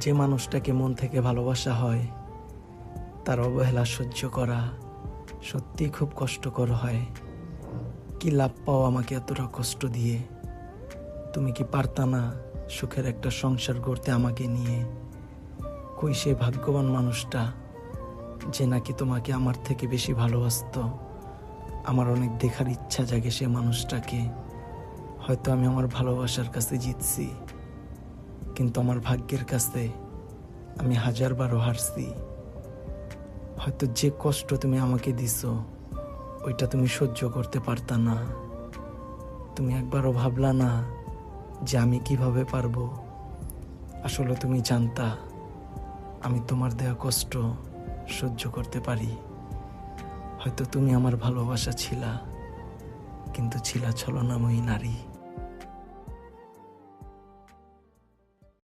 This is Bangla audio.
যে মানুষটাকে মন থেকে ভালোবাসা হয়, তার অবহেলা সহ্য করা সত্যিই খুব কষ্টকর হয়। কি লাভ পাও আমাকে এতটা কষ্ট দিয়ে? তুমি কি পারতা না সুখের একটা সংসার গড়তে আমাকে নিয়ে? কই সে ভাগ্যবান মানুষটা যে নাকি তোমাকে আমার থেকে বেশি ভালোবাসতো? আমার অনেক দেখার ইচ্ছা জাগে সে মানুষটাকে। হয়তো আমি আমার ভালোবাসার কাছে জিতছি। কিন্তু আমার ভাগ্যের কাছে আমি হাজারবারও হারছি। হয়তো যে কষ্ট তুমি আমাকে দিছো, ওইটা তুমি সহ্য করতে পারতা না। তুমি একবারও ভাবলা না যে আমি কীভাবে পারব। আসলে তুমি জানতা, আমি তোমার দেয়া কষ্ট সহ্য করতে পারি। হয়তো তুমি আমার ভালোবাসা ছিলা, কিন্তু ছিলা ছলনাময়ী নারী।